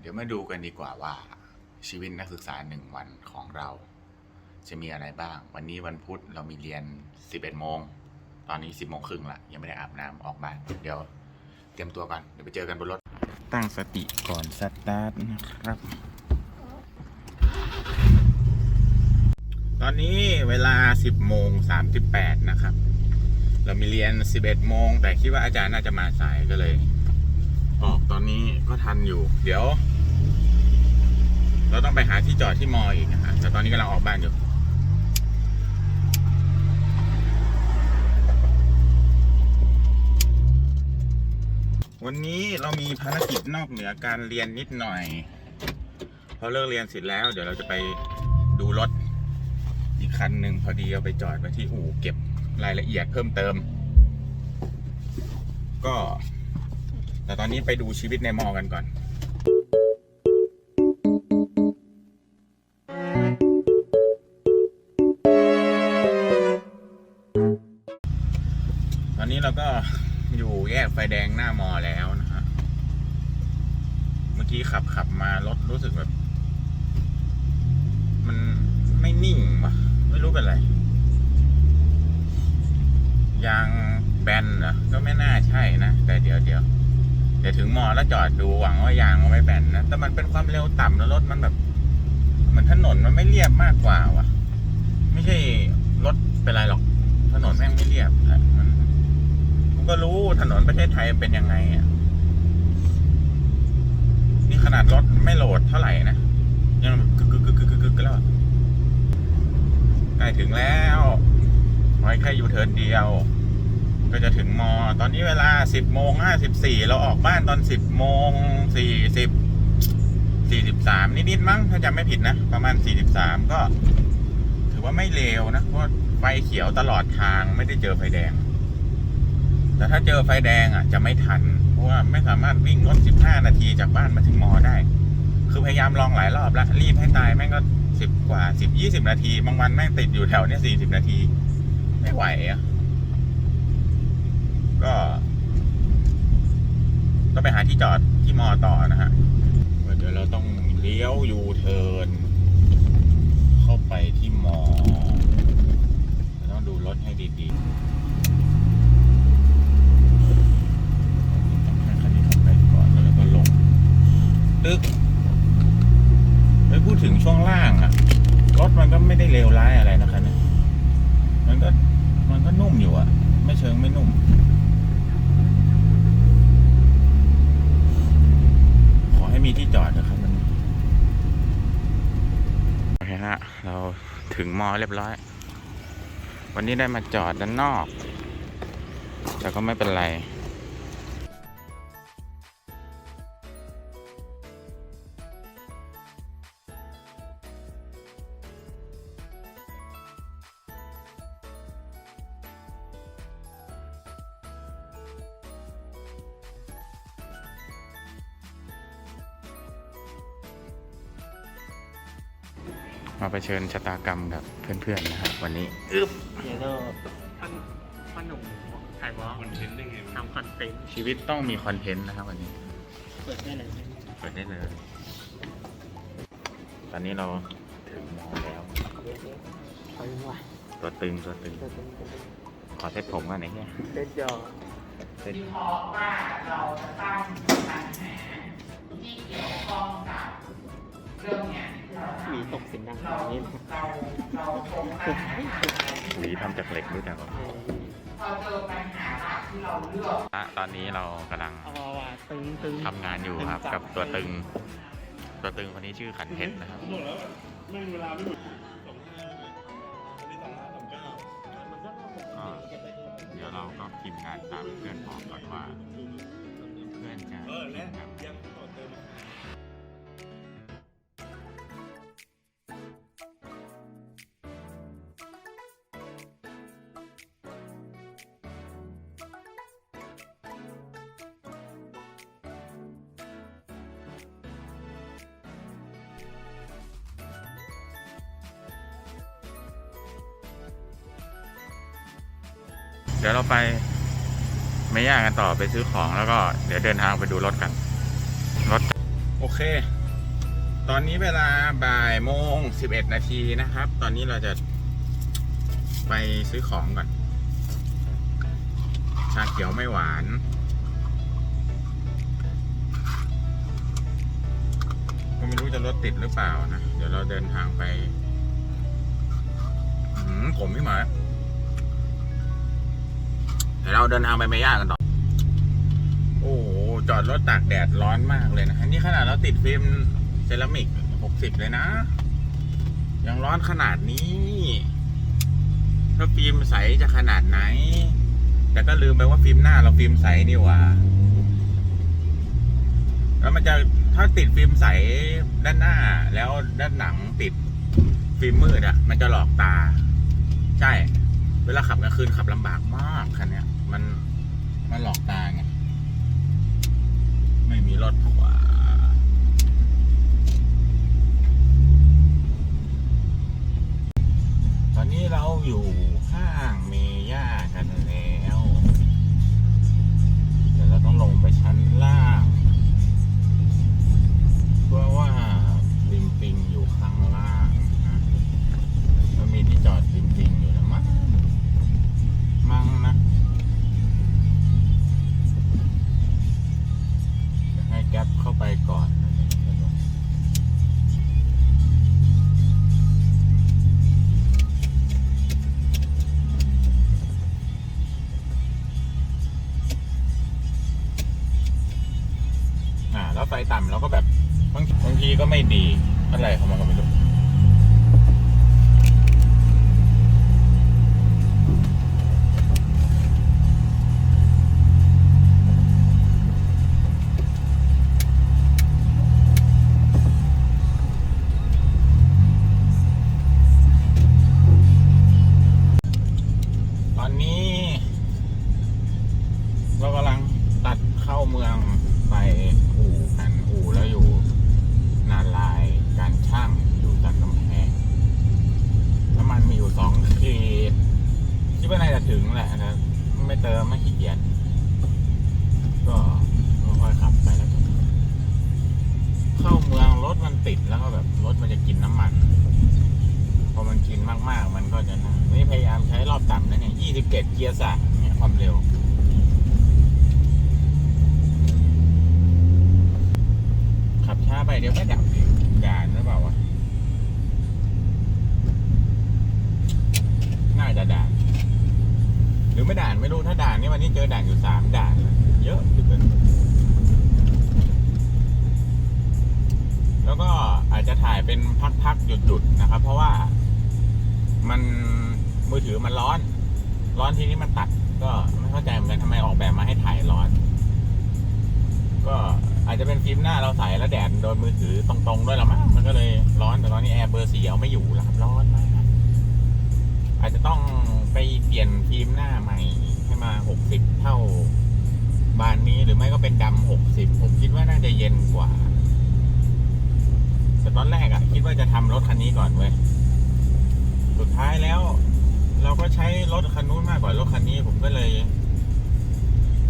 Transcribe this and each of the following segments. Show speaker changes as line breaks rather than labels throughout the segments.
เดี๋ยวมาดูกันดีกว่าว่า ชีวิตนักศึกษาหนึ่งวันของเรา จะมีอะไรบ้าง วันนี้วันพุธเรามีเรียน 11โมง ตอนนี้ 10โมงครึ่งละยังไม่ได้อาบน้ำออกบ้านเดี๋ยวเตรียมตัวก่อนเดี๋ยวไปเจอกันบนรถ ตั้งสติก่อนสตาร์ทนะครับ ตอนนี้เวลา 10โมง38นะครับ เรามีเรียน 11โมงแต่คิดว่าอาจารย์น่าจะมาสายก็เลยออกตอนนี้ ก็ทันอยู่ เดี๋ยว เราต้องไปหาที่จอดที่มออีกนะฮะแต่ตอนนี้กำลังออกบ้านอยู่วันนี้เรามีภารกิจนอกเหนือการเรียนนิดหน่อยพอเลิกเรียนเสร็จแล้ว เดี๋ยวเราจะไปดูรถอีกคันหนึ่งพอดีเอาไปจอดไว้ที่อู่เก็บรายละเอียดเพิ่มเติม ก็ แต่ตอนนี้ไปดูชีวิตในมอกันก่อน ตอนนี้เราก็อยู่แยกไฟแดงหน้ามอแล้วนะฮะ เมื่อกี้ขับขับมารถรู้สึกแบบ มันไม่นิ่งวะไม่รู้เป็นไร ยางแบนเหรอ ก็ไม่น่าใช่นะ แต่เดี๋ยวเดี๋ยว เดี๋ยวถึงมอแล้วจอดดูหวังว่ายางมันไม่แบนนะ แต่มันเป็นความเร็วต่ำแล้วรถมันแบบเหมือนถนนมันไม่เรียบมากกว่าวะไม่ใช่รถเป็นไรหรอก ถนนแม่งไม่เรียบอะมันกูก็รู้ถนนประเทศไทยเป็นยังไงอะนี่ขนาดรถไม่โหลดเท่าไหร่นะยังกึกกึกกึกกึกกึกแล้วใกล้ถึงแล้วไว้แค่อยู่เทินเดียว ก็จะถึงมอ ตอนนี้เวลาสิบโมงห้าสิบสี่เราออกบ้านตอนสิบโมงสี่สิบสี่สิบสามนิดๆมั้งถ้าจำไม่ผิดนะ ประมาณสี่สิบสามก็ ถือว่าไม่เลวนะเพราะไฟเขียวตลอดทางไม่ได้เจอไฟแดง แต่ถ้าเจอไฟแดงอะ จะไม่ทัน เพราะว่าไม่สามารถวิ่งรถสิบห้านาทีจากบ้านมาถึงมอได้ คือพยายามลองหลายรอบแล้วรีบให้ตายแม่งก็สิบกว่าสิบยี่สิบนาที บางวันแม่งติดอยู่แถวเนี้ยสี่สิบนาที ไม่ไหวอะ ก็ ก็ไปหาที่จอดที่มอต่อนะฮะเดี๋ยวเราต้องเลี้ยวยูเทิร์นเข้าไปที่มอต้องดูรถให้ดีๆต้องให้คันนี้เข้าไปก่อนแล้วก็ลงตึกไปพูดถึงช่วงล่างอะรถมันก็ไม่ได้เลวร้ายอะไรนะคะเนี่ยมันก็มันก็นุ่มอยู่อะไม่เชิงไม่นุ่ม ไม่มีที่จอดนะครับมันโอเคฮะเราถึงมอเรียบร้อย วันนี้ได้มาจอดด้านนอก แต่ก็ไม่เป็นไร มาไปเชิญชะตากรรมกับเพื่อนๆนะครับวันนี้อึ๊บ
เดี๋ยวเราท่านพ่อหนุ่มถ่ายบล็อก
คอนเทนต์ได้ไง
ทำคอนเทนต์
ชีวิตต้องมีคอนเทนต์นะครับวันนี้
เปิดได้เลย
เปิดได้เลย ตอนนี้เราถึงมอแล้ว
คอยว่า
ตัวตึงตัวตึง
จะเป็น
ขอเซ็ตผมก่อนไอ้เนี่ย
เล่นจอ
เซ็ต
เพราะว่าเราจะตั้งปัญหาที่เกี่ยวข้องกับเรื่องเนี้ยที่เราทำ
มีตกเสียงดัง
เรา
นี้
เราเราคงปัญหาทางการ
หวีทำจากเหล็กด้วยกันก่อน
พอเจอปัญหาหลักที่เราเลือก
อะตอนนี้เรากำลัง
เอาว่าตึงตึง
ทำงานอยู่ครับ กับตัวตึง ตัวตึงคนนี้ชื่อขันเพชรนะครับ
หมดแล้วแม่งเวลาไม่หมดสองห้าอันนี้สองห้าสองเก้า
มันก็น่าสนใจจะไปดู
เดี๋ยวเราก็พิมพ์งานตามเพื่อนบอกก่อนว่า เพื่อนจะ
เอ เดี๋
ยวเราไปไม่ยากกันต่อไปซื้อของแล้วก็เดี๋ยวเดินทางไปดูรถกันรถโอเค ตอนนี้เวลาบ่ายโมงสิบเอ็ดนาทีนะครับ ตอนนี้เราจะไปซื้อของก่อน ชาเขียวไม่หวาน ก็ไม่รู้จะรถติดหรือเปล่านะ เดี๋ยวเราเดินทางไปอืมผมไม่มา เดี๋ยวเราเดินทางไปเมย่ากันต่อ โอ้โห จอดรถตากแดดร้อนมากเลยนะ นี่ขนาดเราติดฟิล์มเซรามิกหกสิบเลยนะ ยังร้อนขนาดนี้ ถ้าฟิล์มใสจะขนาดไหน แต่ก็ลืมไปว่าฟิล์มหน้าเราฟิล์มใสนี่หว่า แล้วมันจะถ้าติดฟิล์มใสด้านหน้า แล้วด้านหลังติดฟิล์มมืดอะมันจะหลอกตา ใช่ วลาขับกลางคืนขับลำบากมากคันเนี้ย มันมันหลอกตาไง ไม่มีรถขวา ไฟต่ำเราก็แบบบางบางทีก็ไม่ดีอะไรของมันก็ไม่รู้ ติดแล้วก็แบบรถมันจะกินน้ำมัน พอมันกินมากๆ มันก็จะนะนี่พยายามใช้รอบต่ำนะเนี่ยยี่สิบเจ็ดเกียร์สามเนี่ยความเร็วขับช้าไปเดี๋ยวก็ดับอีกด่านหรือเปล่าวะน่าจะด่าน หรือไม่ด่านไม่รู้ถ้าด่านนี่วันนี้เจอด่านอยู่สามด่าน เยอะที่สุด แล้วก็อาจจะถ่ายเป็นพักๆหยุดๆนะครับ เพราะว่ามันมือถือมันร้อน ร้อนทีนี้มันตัด ก็ไม่เข้าใจเหมือนกันทำไมออกแบบมาให้ถ่ายร้อน ก็อาจจะเป็นฟิล์มหน้าเราใส่แล้วแดดโดนมือถือตรงๆด้วยละมั้งมันก็เลยร้อนแต่ตอนนี้แอร์เบอร์สีเอาไม่อยู่แล้วครับร้อนมากอาจจะต้องไปเปลี่ยนฟิล์มหน้าใหม่ให้มาหกสิบเท่าบานนี้หรือไม่ก็เป็นดำหกสิบผมคิดว่าน่าจะเย็นกว่า แต่ตอนแรกอะคิดว่าจะทำรถคันนี้ก่อนเว้ย สุดท้ายแล้ว เราก็ใช้รถคันนู้นมากกว่ารถคันนี้ ผมก็เลย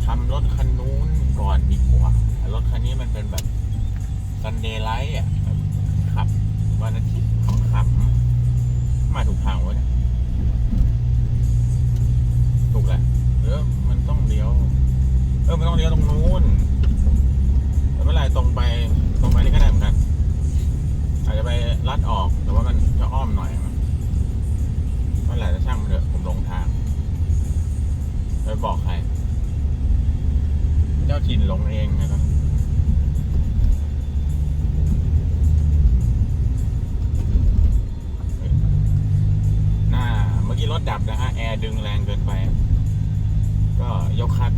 ทำรถคันนู้นก่อนดีกว่ารถคันนี้มันเป็นแบบซันเดย์ไลท์อะขับวันอาทิตย์ขำๆมาถูกทางวะเนี่ย ถดับนะฮะแอร์ดึงแรงเกินไป ก็ยกคัด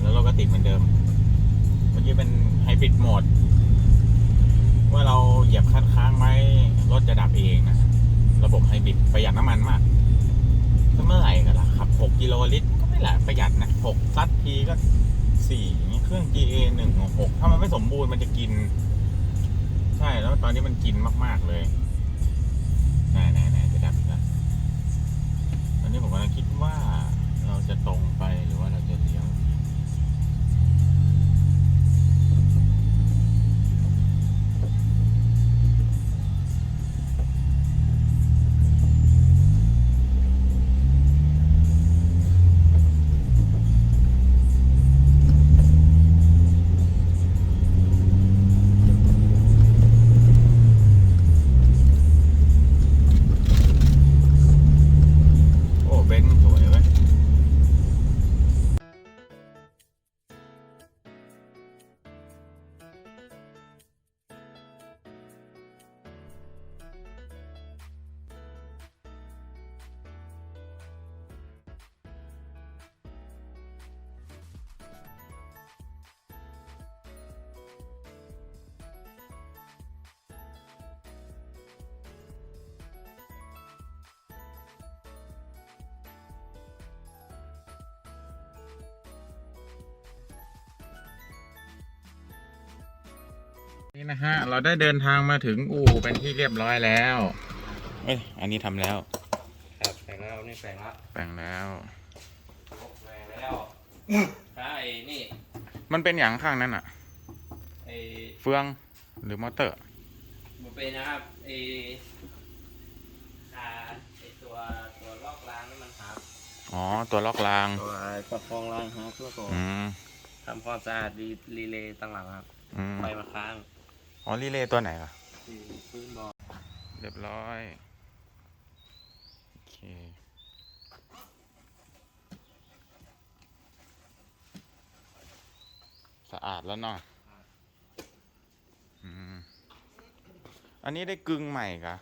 แล้วเราก็ติดเหมือนเดิม เมื่อกี้เป็นไฮบริดโหมดเมื่อเราเหยียบคัดค้างไว้รถจะดับเองนะ ระบบไฮบริดประหยัดน้ำมันมากถ้าเมื่อไหร่กันล่ะขับ 6 กิโลลิตรก็ไม่แหละประหยัดนะ6ซัดทีก็สี่เครื่อง GA หนึ่งหกถ้ามันไม่สมบูรณ์มันจะกิน ใช่แล้วตอนนี้มันกินมาก ๆ เลยไหนไหนะ อนนี้ผมกำลังคิดว่าเราจะตรงไปหรือ นี่นะฮะ เราได้เดินทางมาถึงอู่เป็นที่เรียบร้อยแล้ว เอ้ย อันนี้ทำแล้ว
ครับแปลงแล้วนี่แปลงแล้ว
แปลงแล้ว
แปลงแล้วใช่นี่
มันเป็นอย่างข้างนั้นอะ
ไอ้
เฟืองหรือมอเตอร์
มันเป็นนะครับไอ้อ่าไอ้ตัวตัวลอกรางนี่มันหัก
อ๋อ ตัวล็อกราง
ตัวประคองรางหักแล้วก็
อืม
ทำความสะอาดรีรีเลย์ต่างหลังครับ
อืม
ไฟมาค้าง
อ๋อรีเลย์ตัวไหนล่ะ
ที่พื้นบอล
เรียบร้อย โอเคสะอาดแล้วเนาะอืมอันนี้ได้กึ่งใหม่กะ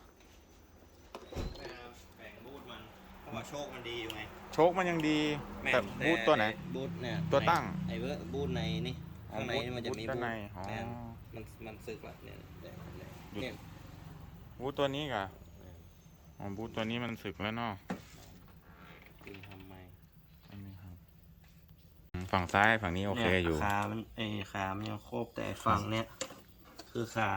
นะครับแบ่งบูทมันเพราะว่าโชคมันดีอยู่ไง
โชคมันยังดี
แม่น
แต่บูทตัวไหน
บูทเนี่ย
ตัวตั้ง
ไอ้เวอร์บูทในนี่
อ๋อ
ข้างในนี่มันจะมี
บูทด้านในอ๋อ
แม่นมันมันซึกละเนี่ยเนี่ยเนี่ย
หยุด
เนี่ย
บูทตัวนี้กะอ๋อบูทตัวนี้มันสึกแล้วเนาะ
คือทำไม
อันนี้ครับอืมฝั่งซ้ายฝั่งนี้โอเคอยู่
นี่ขามันไอ้ขามันยังโครบแต่ฝั่งเนี้ยคือขา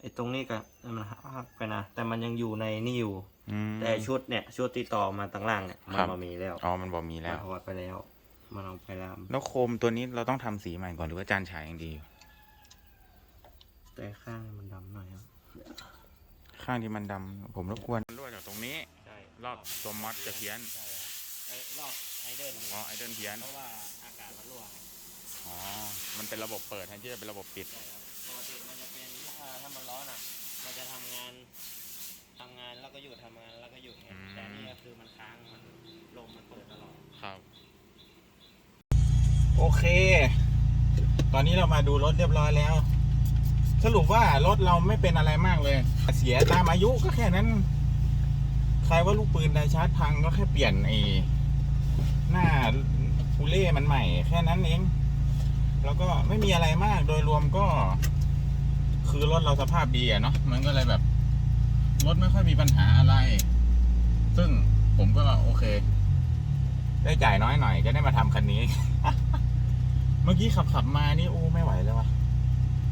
ไอ้ตรงนี้ก็มันหักไปนะแต่มันยังอยู่ในนี่อยู่
อืม
แต่ชุดเนี่ยชุดที่ต่อมาตั้งล่างเนี่ยมัน
ครับ
มามีแล้ว
อ๋อมันบอกมีแล้ว
มันถอดไปแล้วมันเอาไปแล้ว
แล้วโคมตัวนี้เราต้องทำสีใหม่ก่อนหรือว่าจานฉายอย่างดี
แต่ข้างมันดำหน่อยครับ
ข้างที่มันดำผมรบกวนรั่วจากตรงนี้
ใช่
รอบตัวมอสจะเพี้ยน
ใช่ครับไอ้รอบไอเดิล
อ๋อไอเดินเพี้ยน
เพราะว่าอากาศมันรั่วไง
อ๋อ มันเป็นระบบเปิดแทนที่จะเป็นระบบปิด
ใช่ครับปกติมันจะเป็นถ้าถ้ามันร้อนอะ มันจะทำงานทำงานแล้วก็หยุดทำงานแล้วก็หยุดไง
อืม
แต่นี่ก็คือมันค้างมันลมมันเปิดตลอด
ครับ โอเค ตอนนี้เรามาดูรถเรียบร้อยแล้ว สรุปว่ารถเราไม่เป็นอะไรมากเลย เสียตามอายุก็แค่นั้น ใครว่าลูกปืนไดชาร์จพังก็แค่เปลี่ยนไอ้หน้าคูเล่มันใหม่ แค่นั้นเอง แล้วก็ไม่มีอะไรมากโดยรวมก็ คือรถเราสภาพดีอะเนาะมันก็เลยแบบรถไม่ค่อยมีปัญหาอะไร ซึ่งผมก็โอเค ได้จ่ายน้อยหน่อยจะได้มาทำคันนี้ เมื่อกี้ขับขับมานี่โอ้ไม่ไหวแล้ววะ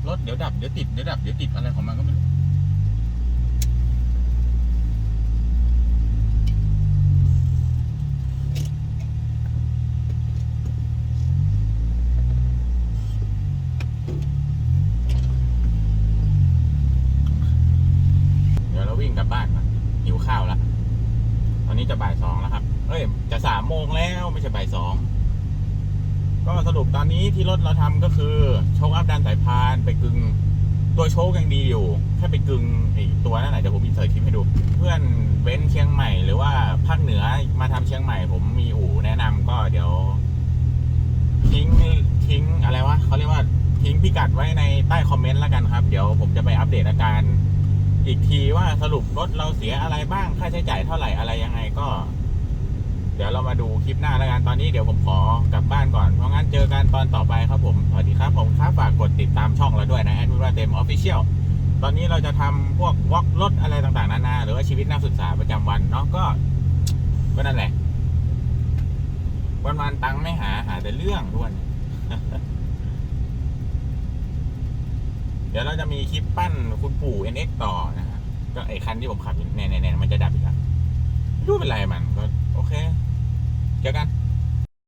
รถเดี๋ยวดับเดี๋ยวติดเดี๋ยวดับเดี๋ยวติดอะไรของมันก็ไม่รู้ เดี๋ยวเราวิ่งกลับบ้านก่อนหิวข้าวแล้ว ตอนนี้จะบ่ายสองแล้วครับ เอ้ย จะสามโมงแล้วไม่ใช่บ่ายสอง ก็สรุปตอนนี้ที่รถเราทำก็คือโชคอัพดันสายพานไปกึงตัวโชคยังดีอยู่แค่ไปกึงไอตัวนั่นแหละเดี๋ยวผมอินเสิร์ตคลิปให้ดู เพื่อนเว้นเชียงใหม่หรือว่าภาคเหนือมาทำเชียงใหม่ ผมมีอู่แนะนำก็เดี๋ยว ทิ้งทิ้งอะไรวะเขาเรียกว่าทิ้งพิกัดไว้ในใต้คอมเมนต์แล้วกันครับ เดี๋ยวผมจะไปอัปเดตอาการ อีกทีว่าสรุปรถเราเสียอะไรบ้างค่าใช้จ่ายเท่าไหร่อะไรยังไงก็ เดี๋ยวเรามาดูคลิปหน้าแล้วกันตอนนี้เดี๋ยวผมขอกลับบ้านก่อน เพราะงั้นเจอกันตอนต่อไปครับผม สวัสดีครับผมครับฝากกดติดตามช่องเราด้วยนะแอดมินว่าเต็มออฟฟิเชียลตอนนี้เราจะทำพวกวอล์กรถอะไรต่างๆนานาหรือว่าชีวิตนักศึกษาประจำวันเนาะก็ ก็นั่นแหละ วันวันๆตังค์ไม่หาหาแต่เรื่องทุกวันเดี๋ยวเราจะมีคลิปปั้นคุณปู่ NX ต่อนะฮะก็ไอคันที่ผมขับเนี่ยเนี่ยมันจะดับอีกแล้วไม่รู้เป็นไรมันก็โอเค เจอกัน